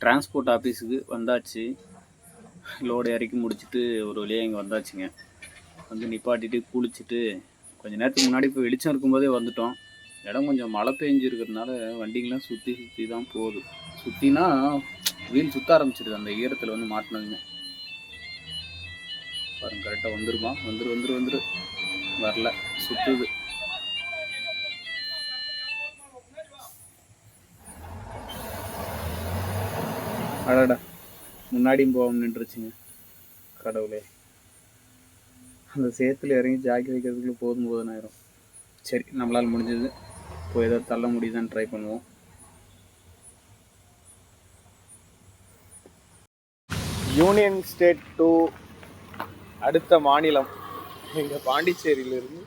Transport ஆஃபீஸுக்கு வந்தாச்சு. Load இறக்கி முடிச்சுட்டு ஒரு வழியாக இங்கே வந்தாச்சுங்க. வந்து நிப்பாட்டிட்டு குளிச்சுட்டு கொஞ்சம் நேரத்துக்கு முன்னாடி இப்போ வெளிச்சம் இருக்கும்போதே வந்துட்டோம். இடம் கொஞ்சம் மழை பெஞ்சிருக்கிறதுனால வண்டிங்கெலாம் சுற்றி சுற்றி தான் போகுது. சுற்றினா வீல் சுற்ற ஆரம்பிச்சிருது. அந்த ஈரத்தில் வந்து மாட்டினதுங்க. பாருங்க கரெக்டாக வந்துருமா? வந்துரு வந்துரு வந்துரு. வரல. சுற்றுது அடடா முன்னாடியும் போகாம நின்றுச்சுங்க. கடவுளே. அந்த சேத்துல இறங்கி ஜாக்கி வைக்கிறதுக்குள்ள போதும் போதுனாயிரும் சரி நம்மளால் முடிஞ்சது. போய் ஏதோ தள்ள முடியுதான்னு ட்ரை பண்ணுவோம். யூனியன் ஸ்டேட் டு அடுத்த மாநிலம். எங்கள் பாண்டிச்சேரியிலிருந்து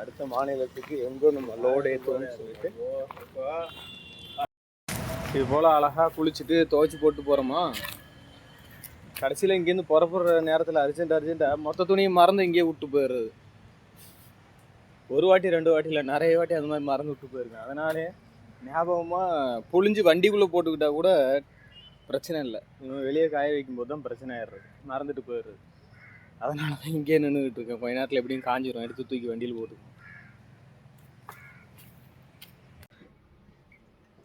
அடுத்த மாநிலத்துக்கு எங்கோ நம்ம லோடு ஏற்றுவோம்னு சொல்லிட்டு. இது போல் அழகாக குளிச்சுட்டு துவைச்சி போட்டு போகிறோமா கடைசியில் இங்கேருந்து புறப்படுற நேரத்தில் அர்ஜென்ட் அர்ஜென்ட்டாக மொத்த துணியை மறந்து இங்கேயே விட்டு போயிடுறது. ஒரு வாட்டி ரெண்டு வாட்டி இல்லை நிறைய வாட்டி அந்த மாதிரி மறந்து விட்டு போயிருக்கேன். அதனாலே ஞாபகமாக புழிஞ்சு வண்டிக்குள்ளே போட்டுக்கிட்டால் கூட பிரச்சனை இல்லை. இவன் வெளியே காய வைக்கும்போது தான் பிரச்சனை ஆயிடுறது. மறந்துட்டு போயிடுறது. அதனால தான் இங்கேயே நின்றுக்கிட்டு இருக்கேன். கொஞ்ச நேரத்தில் எப்படியும் காஞ்சிரும். எடுத்து தூக்கி வண்டியில் போட்டு.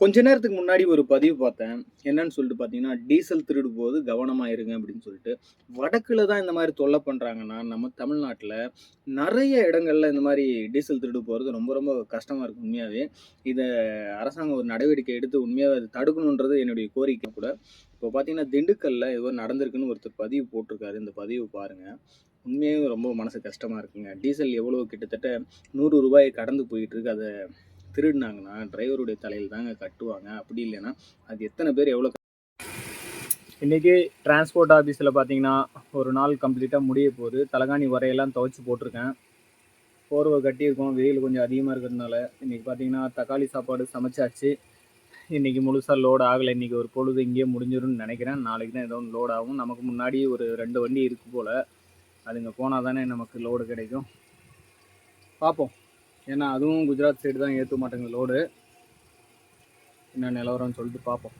கொஞ்ச நேரத்துக்கு முன்னாடி ஒரு பதிவு பார்த்தேன். என்னன்னு சொல்லிட்டு பார்த்தீங்கன்னா டீசல் திருடு போது கவனமாக இருங்க அப்படின்னு சொல்லிட்டு. வடக்கில் தான் இந்த மாதிரி தொல்லை பண்ணுறாங்கன்னா நம்ம தமிழ்நாட்டில் நிறைய இடங்களில் இந்த மாதிரி டீசல் திருடு போகிறது ரொம்ப ரொம்ப கஷ்டமாக இருக்கும் உண்மையாகவே இதை அரசாங்கம் ஒரு நடவடிக்கை எடுத்து உண்மையாக அதை தடுக்கணுன்றது என்னுடைய கோரிக்கை கூட. இப்போ பார்த்தீங்கன்னா திண்டுக்கல்ல ஏதோ நடந்திருக்குன்னு ஒருத்தர் பதிவு போட்டிருக்காரு. இந்த பதிவு பாருங்கள் உண்மையாகவே ரொம்ப மனசு கஷ்டமாக இருக்குங்க. டீசல் எவ்வளோ கிட்டத்தட்ட நூறு ரூபாயை கடந்து போயிட்டுருக்கு அதை திருடினாங்கன்னா டிரைவருடைய தலையில் தாங்க கட்டுவாங்க. அப்படி இல்லைன்னா அது எத்தனை பேர் எவ்வளோ இன்றைக்கி டிரான்ஸ்போர்ட் ஆஃபீஸில் பார்த்தீங்கன்னா ஒரு நாள் கம்ப்ளீட்டாக முடிய போகுது. தலகாணி வரையெல்லாம் துவைச்சி போட்டிருக்கேன். போர்வை கட்டியிருக்கோம். வெயில் கொஞ்சம் அதிகமாக இருக்கிறதுனால இன்றைக்கி பார்த்தீங்கன்னா தக்காளி சாப்பாடு சமைச்சாச்சு. இன்றைக்கி முழுசாக லோடு ஆகலை. இன்றைக்கி ஒரு பொழுது இங்கேயே முடிஞ்சிடும்னு நினைக்கிறேன். நாளைக்கு தான் ஏதோ ஒன்று லோட் ஆகும். நமக்கு முன்னாடி ஒரு ரெண்டு வண்டி இருக்குது போல். அதுங்க போனால் தானே நமக்கு லோடு கிடைக்கும். பார்ப்போம் ஏன்னா அதுவும் குஜராத் சைடு தான் ஏற்ற மாட்டேங்குது லோடு என்ன நிலவரம்னு சொல்லிட்டு பார்ப்போம்.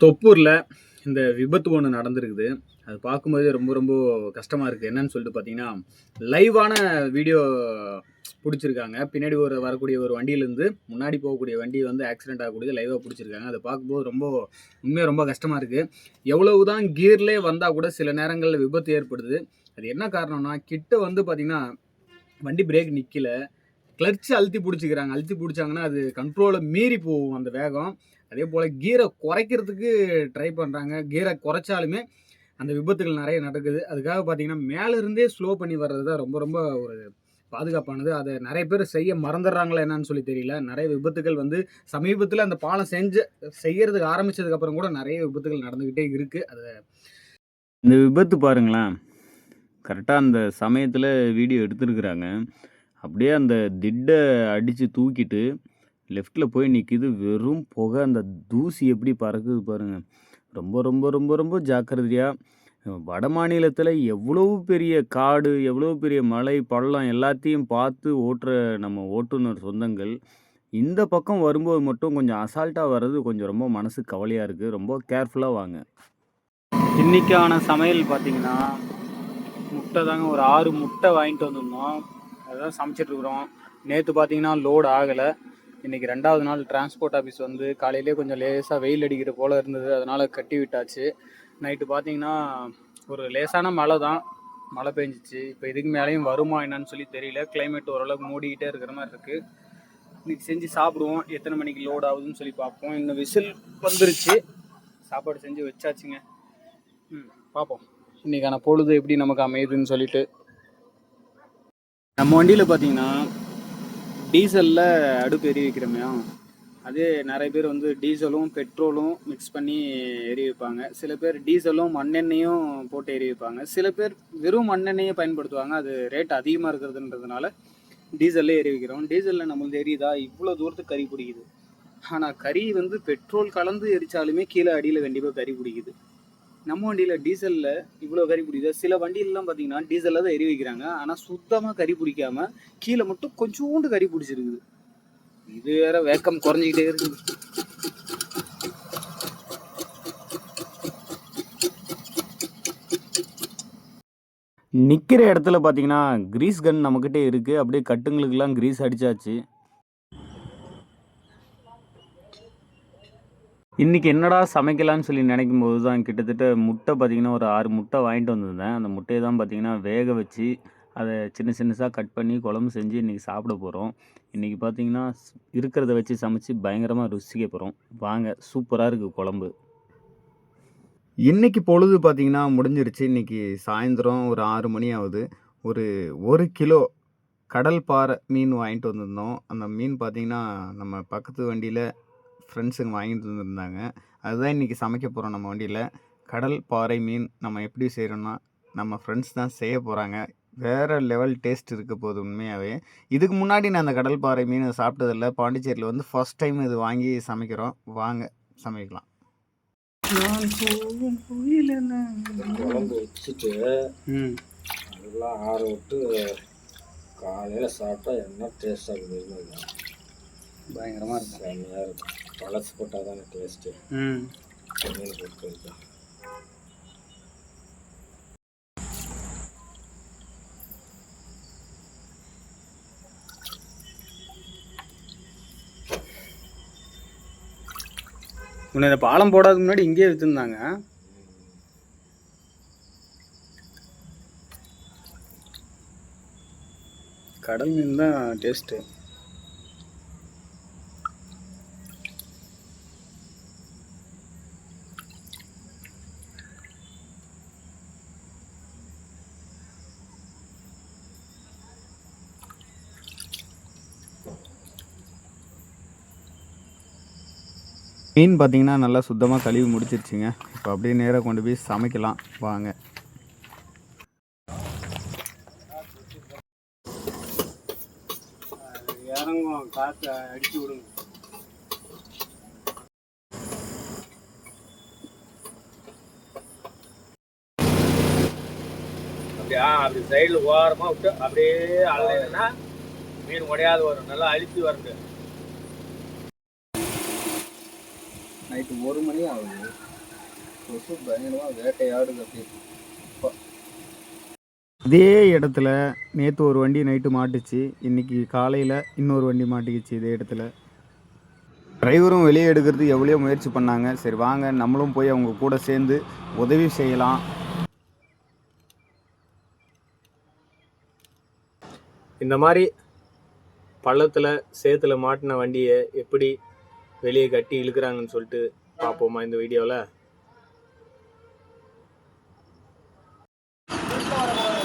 தொப்பூரில் இந்த விபத்து ஒன்று நடந்திருக்குது. அது பார்க்கும்போதே ரொம்ப ரொம்ப கஷ்டமாக இருக்குது என்னன்னு சொல்லிட்டு பார்த்தீங்கன்னா லைவான வீடியோ பிடிச்சிருக்காங்க. பின்னாடி ஒரு வரக்கூடிய ஒரு வண்டியிலேருந்து முன்னாடி போகக்கூடிய வண்டி வந்து ஆக்சிடென்ட் ஆகக்கூடியது லைவாக பிடிச்சிருக்காங்க. அதை பார்க்கும்போது ரொம்ப உண்மையாக ரொம்ப கஷ்டமாக இருக்குது எவ்வளவு தான் கியர்லேயே வந்தால் கூட சில நேரங்களில் விபத்து ஏற்படுது. அது என்ன காரணம்னா கிட்ட வந்து பார்த்திங்கன்னா வண்டி பிரேக் நிற்கல கிளர்ச்சி அழுத்தி பிடிச்சிக்கிறாங்க. அழுத்தி பிடிச்சாங்கன்னா அது கண்ட்ரோலை மீறி போகும் அந்த வேகம். அதே போல் கீரை குறைக்கிறதுக்கு ட்ரை பண்ணுறாங்க கீரை குறைச்சாலுமே அந்த விபத்துகள் நிறைய நடக்குது. அதுக்காக பார்த்தீங்கன்னா மேலேருந்தே ஸ்லோ பண்ணி வர்றது தான் ரொம்ப ரொம்ப ஒரு பாதுகாப்பானது. அதை நிறைய பேர் செய்ய மறந்துடுறாங்களா என்னன்னு சொல்லி தெரியல. நிறைய விபத்துகள் வந்து சமீபத்தில் அந்த பாலம் செஞ்சு செய்யறதுக்கு ஆரம்பிச்சதுக்கப்புறம் கூட நிறைய விபத்துகள் நடந்துக்கிட்டே இருக்குது அதை இந்த விபத்து பாருங்களேன். கரெக்டாக அந்த சமயத்தில் வீடியோ எடுத்துருக்குறாங்க. அப்படியே அந்த திட்டை அடித்து தூக்கிட்டு லெஃப்ட்டில் போய் நிற்கிது வெறும் புகை. அந்த தூசி எப்படி பறக்குது பாருங்கள் ரொம்ப ரொம்ப ரொம்ப ரொம்ப ஜாக்கிரதையாக வட மாநிலத்தில் எவ்வளோ பெரிய காடு எவ்வளோ பெரிய மலை பள்ளம் எல்லாத்தையும் பார்த்து ஓட்டுற நம்ம ஓட்டுநர் சொந்தங்கள் இந்த பக்கம் வரும்போது மட்டும் கொஞ்சம் அசால்ட்டாக வர்றது கொஞ்சம் ரொம்ப மனசு கவலையாக இருக்குது ரொம்ப கேர்ஃபுல்லாக வாங்க. இன்றைக்கான சமையல் பார்த்தீங்கன்னா முட்டை தாங்க ஒரு ஆறு முட்டை வாங்கிட்டு வந்திருந்தோம். அதுதான் சமைச்சிட்ருக்குறோம் நேற்று பார்த்தீங்கன்னா லோடு ஆகலை. இன்றைக்கி ரெண்டாவது நாள் டிரான்ஸ்போர்ட் ஆஃபீஸ் வந்து காலையிலே கொஞ்சம் லேசாக வெயில் அடிக்கிற போல் இருந்தது. அதனால் கட்டி விட்டாச்சு. நைட்டு பார்த்தீங்கன்னா ஒரு லேசான மழை தான். மழை பெஞ்சிச்சு. இப்போ இதுக்கு மேலேயும் வருமா என்னன்னு சொல்லி தெரியல. கிளைமேட் ஓரளவுக்கு மூடிக்கிட்டே இருக்கிற மாதிரி இருக்குது இன்றைக்கி செஞ்சு சாப்பிடுவோம். எத்தனை மணிக்கு லோட் ஆகுதுன்னு சொல்லி பார்ப்போம். இன்னும் விசில் வந்துருச்சு. சாப்பாடு செஞ்சு வச்சாச்சுங்க. ம் பார்ப்போம். இன்றைக்கான பொழுது எப்படி நமக்கு அமையுதுன்னு சொல்லிட்டு. நம்ம வண்டியில் பார்த்தீங்கன்னா டீசலில் அடுப்பு எரி வைக்கிறோமே. அதே நிறைய பேர் வந்து டீசலும் பெட்ரோலும் மிக்ஸ் பண்ணி எரி வைப்பாங்க. சில பேர் டீசலும் மண்ணெண்ணையும் போட்டு எரி வைப்பாங்க. சில பேர் வெறும் மண்ணெண்ணெயை பயன்படுத்துவாங்க. அது ரேட் அதிகமாக இருக்கிறதுன்றதுனால டீசல்லே எரி வைக்கிறோம். டீசலில் நம்மளுக்கு எரியுதா? இவ்வளோ தூரத்துக்கு கறி பிடிக்குது. ஆனால் கறி வந்து பெட்ரோல் கலந்து எரிச்சாலுமே கீழே அடியில் கண்டிப்பாக கறி பிடிக்குது. நம்ம வண்டியில் டீசலில் இவ்வளோ கறி பிடிக்குது. சில வண்டியிலலாம் பார்த்தீங்கன்னா டீசலில் தான் எரி வைக்கிறாங்க. ஆனால் சுத்தமாக கறி பிடிக்காம கீழே மட்டும் கொஞ்சோண்டு கறி பிடிச்சிருக்குது. இது வேற வேக்கம் குறைஞ்சிக்கிட்டே இருக்குது. நிற்கிற இடத்துல பார்த்தீங்கன்னா கிரீஸ் கன் நம்மக்கிட்டே இருக்குது அப்படியே கட்டுங்களுக்கெல்லாம் கிரீஸ் அடித்தாச்சு இன்றைக்கி என்னடா சமைக்கலான்னு சொல்லி நினைக்கும் போது தான் கிட்டத்தட்ட முட்டை பார்த்திங்கன்னா ஒரு ஆறு முட்டை வாங்கிட்டு வந்திருந்தேன். அந்த முட்டையை தான் பார்த்திங்கன்னா வேக வச்சு அதை சின்ன சின்னதாக கட் பண்ணி குழம்பு செஞ்சு இன்றைக்கி சாப்பிட போகிறோம் இன்றைக்கி பார்த்திங்கன்னா இருக்கிறத வச்சு சமைச்சு பயங்கரமாக ருசிக்க போகிறோம் வாங்க சூப்பராக இருக்குது குழம்பு. இன்றைக்கி பொழுது பார்த்தீங்கன்னா முடிஞ்சிருச்சு. இன்றைக்கி சாயந்தரம் ஒரு ஆறு மணி ஆகுது. ஒரு ஒரு கிலோ கடல் பாறை மீன் வாங்கிட்டு வந்திருந்தோம். அந்த மீன் பார்த்தீங்கன்னா நம்ம பக்கத்து வண்டியில் ஃப்ரெண்ட்ஸுங்க வாங்கிட்டு வந்திருந்தாங்க. அதுதான் இன்றைக்கி சமைக்க போகிறோம் நம்ம வண்டியில். கடல் பாறை மீன் நம்ம எப்படி செய்கிறோன்னா நம்ம ஃப்ரெண்ட்ஸ் தான் செய்ய போகிறாங்க வேறு லெவல் டேஸ்ட் இருக்க போகுது உண்மையாகவே இதுக்கு முன்னாடி நான் அந்த கடல் பாறை மீன் சாப்பிட்டதில்ல. பாண்டிச்சேரியில் வந்து ஃபர்ஸ்ட் டைம் இது வாங்கி சமைக்கிறோம். வாங்க சமைக்கலாம். நான் போகும் புயலென. குழம்பு வச்சுட்டு ம். நல்லா ஆற விட்டு காலையில் சாப்பிட்டா என்ன டேஸ்ட்டாக இருக்குது பயங்கரமாக இருக்கும். செம்மையாக இருக்கும். பழசு போட்டால் தானே டேஸ்ட்டு ம் மீன் முன்ன இந்த பாலம் போடாததுக்கு முன்னாடி இங்கேயே விற்றுருந்தாங்க கடல் மீன் தான் டேஸ்ட்டு மீன் பார்த்தீங்கன்னா நல்லா சுத்தமாக கழுவி முடிச்சிருச்சுங்க. இப்போ அப்படியே நேராக கொண்டு போய் சமைக்கலாம். வாங்க. இறங்கும். காற்று அடிச்சு விடுங்க. அப்படியா அப்படி சைடில் ஓரமாக விட்டு அப்படியே அலையினா மீன் உடையாது வரும். நல்லா அழிச்சு வருது நைட்டு ஒரு மணி ஆகுது. கொசு பயங்கரமாக வேட்டையாடுது அப்படி இதே இடத்துல நேற்று ஒரு வண்டி நைட்டு மாட்டுச்சு. இன்னைக்கு காலையில் இன்னொரு வண்டி மாட்டிக்கிச்சு இதே இடத்துல. டிரைவரும் வெளியே எடுக்கிறது எவ்வளோ முயற்சி பண்ணாங்க. சரி வாங்க நம்மளும் போய் அவங்க கூட சேர்ந்து உதவி செய்யலாம். இந்த மாதிரி பள்ளத்தில் சேத்துல மாட்டின வண்டியை எப்படி வெளியே கட்டி இழுக்கிறாங்கன்னு சொல்லிட்டு பார்ப்போமா இந்த வீடியோவில்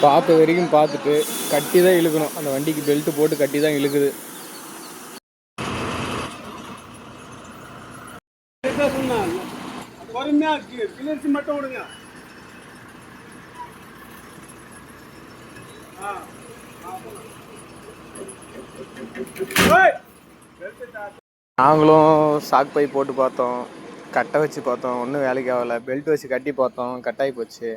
பார்த்த வரைக்கும் பார்த்துட்டு கட்டி தான் இழுக்கணும். அந்த வண்டிக்கு பெல்ட் போட்டு கட்டி தான் இழுக்குது நாங்களும் சாக் பை போட்டு பார்த்தோம். கட்டை வச்சு பார்த்தோம். ஒன்றும் வேலைக்கு ஆகலை. பெல்ட் வச்சு கட்டி பார்த்தோம். கட்டாகி போச்சு.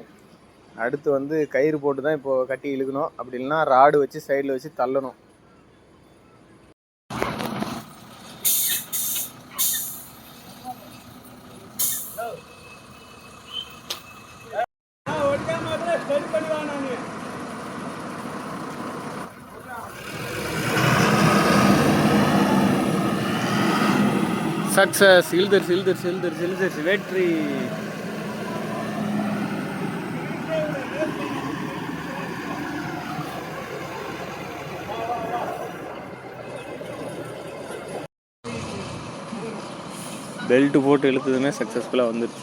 அடுத்து வந்து கயிறு போட்டு தான் இப்போது கட்டி இழுக்கணும். அப்படி இல்லைன்னா ராடு வச்சு சைடில் வச்சு தள்ளணும். சக்சஸ். இழுதர் இழுதர் இழுதர் இழுதர் வெற்றி. பெல்ட் போட்டு இழுத்ததுமே சக்ஸஸ்ஃபுல்லாக வந்துருச்சு.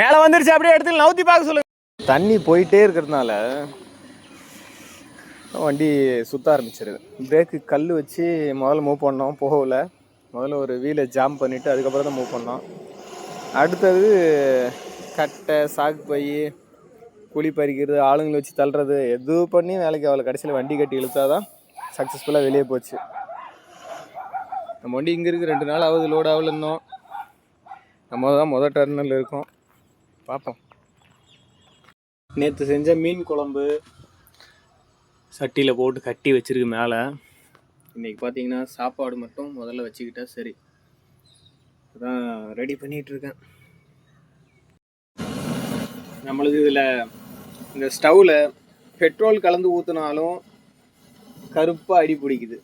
மேலே வந்துருச்சு. அப்படியே எடுத்து நவுத்தி பார்க்க சொல்லுங்க. தண்ணி போயிட்டே இருக்கிறதுனால வண்டி சுத்த ஆரம்பிச்சிருது. பிரேக்கு கல் வச்சு முதல்ல மூவ் பண்ணோம் போகல. முதல்ல ஒரு வீலை ஜாம் பண்ணிவிட்டு அதுக்கப்புறம் தான் மூவ் பண்ணோம். அடுத்தது கட்டை சாக்கு பை குழி பறிக்கிறது ஆளுங்களை வச்சு தள்ளுறது எது பண்ணி வேலைக்கு அவளை கடைசியில் வண்டி கட்டி இழுத்தாதான் சக்ஸஸ்ஃபுல்லாக வெளியே போச்சு. நம்ம வண்டி இங்கே இருக்குது ரெண்டு நாள் ஆகுது லோட் ஆகல இருந்தோம் நம்ம தான் முதல் டர்னல் இருக்கோம். பார்ப்போம். நேற்று செஞ்ச மீன் குழம்பு சட்டியில் போட்டு கட்டி வச்சுருக்கு மேலே. இன்றைக்கி பார்த்தீங்கன்னா சாப்பாடு மட்டும் முதல்ல வச்சுக்கிட்டா சரி. அதான் ரெடி பண்ணிகிட்டு இருக்கேன். நம்மளுக்கு இதில் இந்த ஸ்டவ்வில் பெட்ரோல் கலந்து ஊற்றினாலும் கருப்பாக அடி பிடிக்குது.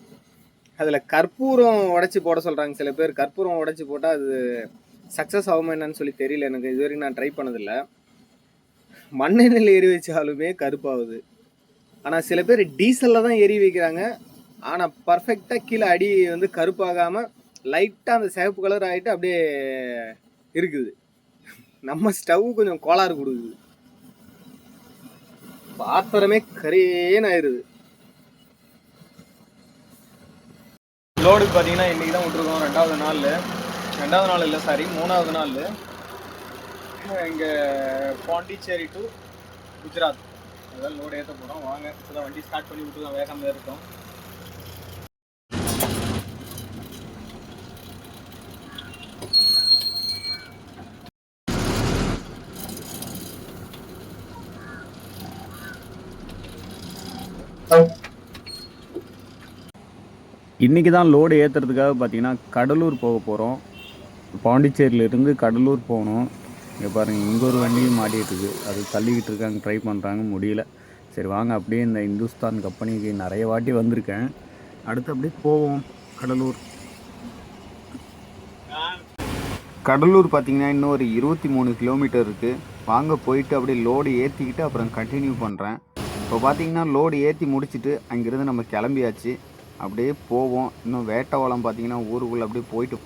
அதில் கற்பூரம் உடச்சி போட சொல்கிறாங்க சில பேர். கற்பூரம் உடச்சி போட்டால் அது சக்ஸஸ் ஆகுமா என்னன்னு சொல்லி தெரியல எனக்கு. இது வரைக்கும் நான் ட்ரை பண்ணதில்லை. மண்ணெண்ணெயில் எரி வச்சாலுமே கருப்பாகுது. ஆனால் சில பேர் டீசலில் தான் எரி வைக்கிறாங்க. ஆனால் பர்ஃபெக்டாக கீழே அடி வந்து கருப்பாகாமல் லைட்டாக அந்த சிவப்பு கலர் ஆகிட்டு அப்படியே இருக்குது. நம்ம ஸ்டவ் கொஞ்சம் கோளாறு கொடுக்குது. பாத்திரமே கரேன்னு ஆயிடுது லோடுக்கு பார்த்தீங்கன்னா இன்றைக்கி தான் விட்ருக்கோம் ரெண்டாவது நாள் ரெண்டாவது நாள் இல்லை சாரி மூணாவது நாள் இங்கே பாண்டிச்சேரி டு குஜராத் அதான் லோடு ஏற்ற போகிறோம் வாங்க இப்போ வண்டி ஸ்டார்ட் பண்ணி விட்டுருக்கோம் வேகமாக இருக்கும். இன்றைக்கி தான் லோடு ஏற்றுறதுக்காக பார்த்தீங்கன்னா கடலூர் போக போகிறோம் பாண்டிச்சேரியிலேருந்து கடலூர் போகணும். இங்கே பாருங்கள் இங்கே ஒரு வண்டியும் மாட்டிகிட்ருக்கு அது தள்ளிக்கிட்டு இருக்காங்க ட்ரை பண்ணுறாங்க முடியல. சரி வாங்க அப்படியே இந்த இந்துஸ்தான் கம்பெனிக்கு நிறைய வாட்டி வந்திருக்கேன். அடுத்து அப்படியே போவோம் கடலூர். கடலூர் பார்த்திங்கன்னா இன்னும் ஒரு இருபத்தி மூணு கிலோமீட்டர் இருக்குது வாங்க போயிட்டு அப்படியே லோடு ஏற்றிக்கிட்டு அப்புறம் கண்டினியூ பண்ணுறேன் இப்போ பார்த்தீங்கன்னா லோடு ஏற்றி முடிச்சுட்டு அங்கேருந்து நம்ம கிளம்பியாச்சு. அப்படியே போவோம். இன்னும் வேட்டவாளம் பார்த்தீங்கன்னா ஊருக்குள்ளே அப்படியே போயிட்டு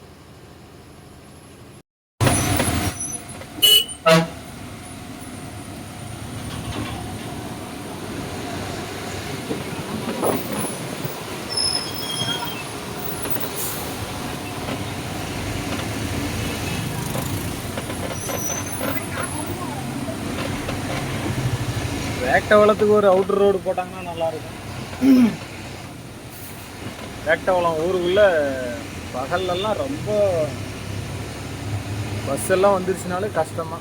வேட்டவளத்துக்கு ஒரு அவுட்டர் ரோடு போட்டாங்கன்னா நல்லா இருக்கும் வேட்டவளம் ஊருக்குள்ள பகல்லலாம் ரொம்ப பஸ் எல்லாம் வந்துருச்சுனாலே கஷ்டமா.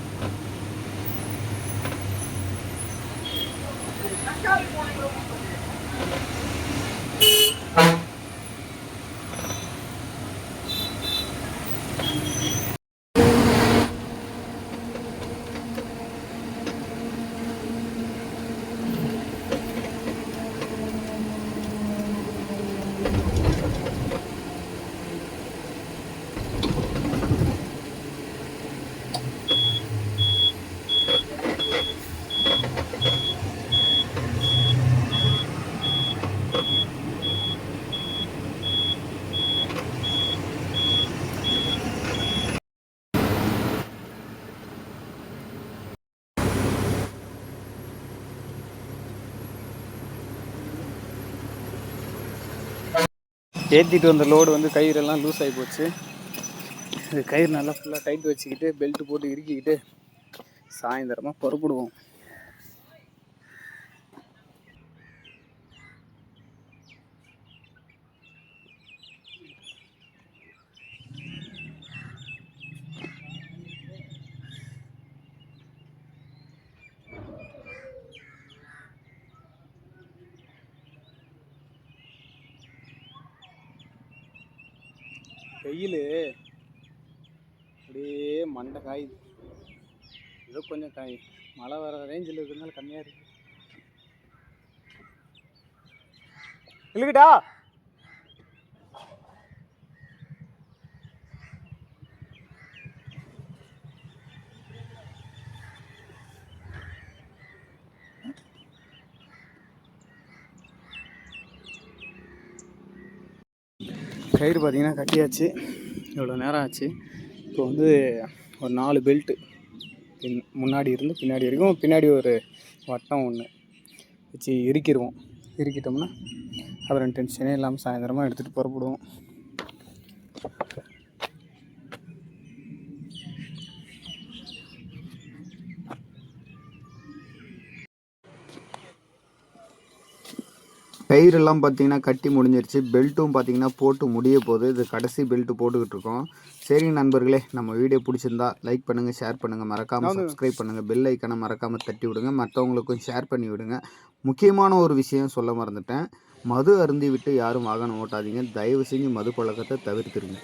ஏற்றிட்டு வந்த லோடு வந்து கயிறெல்லாம் லூஸ் ஆகி போச்சு. கயிறு நல்லா ஃபுல்லாக டைட் வச்சுக்கிட்டு பெல்ட்டு போட்டு இறுக்கிக்கிட்டு சாயந்தரமாக புறப்படுவோம். வெயில். அப்படியே மண்டை காயுது ஏதோ கொஞ்சம் காய். மழை வர ரேஞ்சில் இருக்கிறதுனால கம்மியாக இருக்கு. இல்லைக்கிட்டா கயிறு பார்த்திங்கன்னா கட்டியாச்சு. இவ்வளோ நேரம் ஆச்சு. இப்போ வந்து ஒரு நாலு பெல்ட்டு பின் முன்னாடி இருந்து பின்னாடி வரைக்கும் பின்னாடி ஒரு வட்டம் ஒன்று வச்சு இறுக்கிடுவோம். இறுக்கிட்டோம்னா அப்புறம் டென்ஷனே இல்லாமல் சாயந்தரமாக எடுத்துகிட்டு புறப்படுவோம். டயரெல்லாம் பார்த்தீங்கன்னா கட்டி முடிஞ்சிருச்சு. பெல்ட்டும் பார்த்தீங்கன்னா போட்டு முடிய போகுது. இது கடைசி பெல்ட் போட்டுக்கிட்டு இருக்கோம். சரிங்க நண்பர்களே நம்ம வீடியோ பிடிச்சிருந்தா லைக் பண்ணுங்கள் ஷேர் பண்ணுங்கள் மறக்காமல் சப்ஸ்கிரைப் பண்ணுங்கள் பெல் ஐக்கனை மறக்காமல் தட்டி விடுங்க. மற்றவங்களுக்கும் ஷேர் பண்ணி விடுங்க. முக்கியமான ஒரு விஷயம் சொல்ல மறந்துட்டேன். மது அருந்தி விட்டு யாரும் வாகனம் ஓட்டாதீங்க. தயவு செஞ்சு மது பழக்கத்தை தவிர்த்துருங்க.